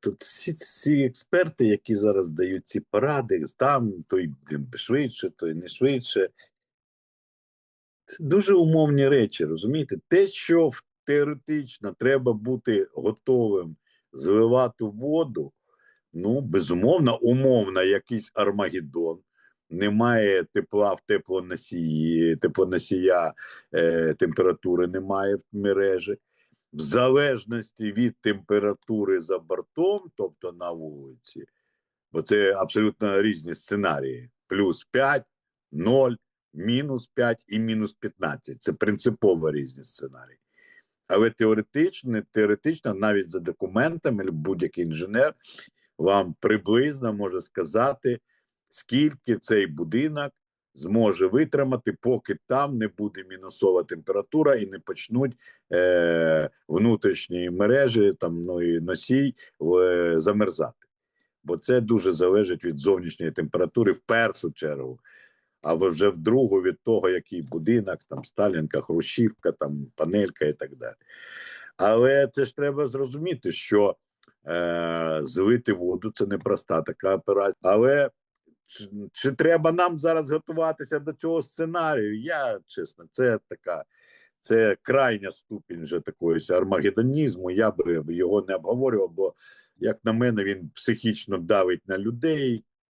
Тут всі ці експерти, які зараз дають ці поради, там той швидше, той не швидше. Це дуже умовні речі, розумієте? Те, що теоретично треба бути готовим зливати воду, ну, безумовно, умовно, якийсь Армагеддон. Немає тепла в теплоносії, теплоносія е, температури немає в мережі. В залежності від температури за бортом, тобто на вулиці, бо це абсолютно різні сценарії: плюс 5, 0, мінус 5 і мінус 15. Це принципово різні сценарії. Але теоретично, теоретично, навіть за документами, будь-який інженер вам приблизно може сказати, скільки цей будинок зможе витримати, поки там не буде мінусова температура і не почнуть е, внутрішні мережі, там ну і носій е, замерзати. Бо це дуже залежить від зовнішньої температури в першу чергу. А вже в другу від того, який будинок, там Сталінка, Хрущівка, там панелька і так далі. Але це ж треба зрозуміти, що е, злити воду це непроста така операція. Але чи, чи треба нам зараз готуватися до цього сценарію? Я чесно, це така. Це крайня ступінь вже такої армагедонізму. Я би його не обговорював, бо, як на мене, він психічно давить на людей.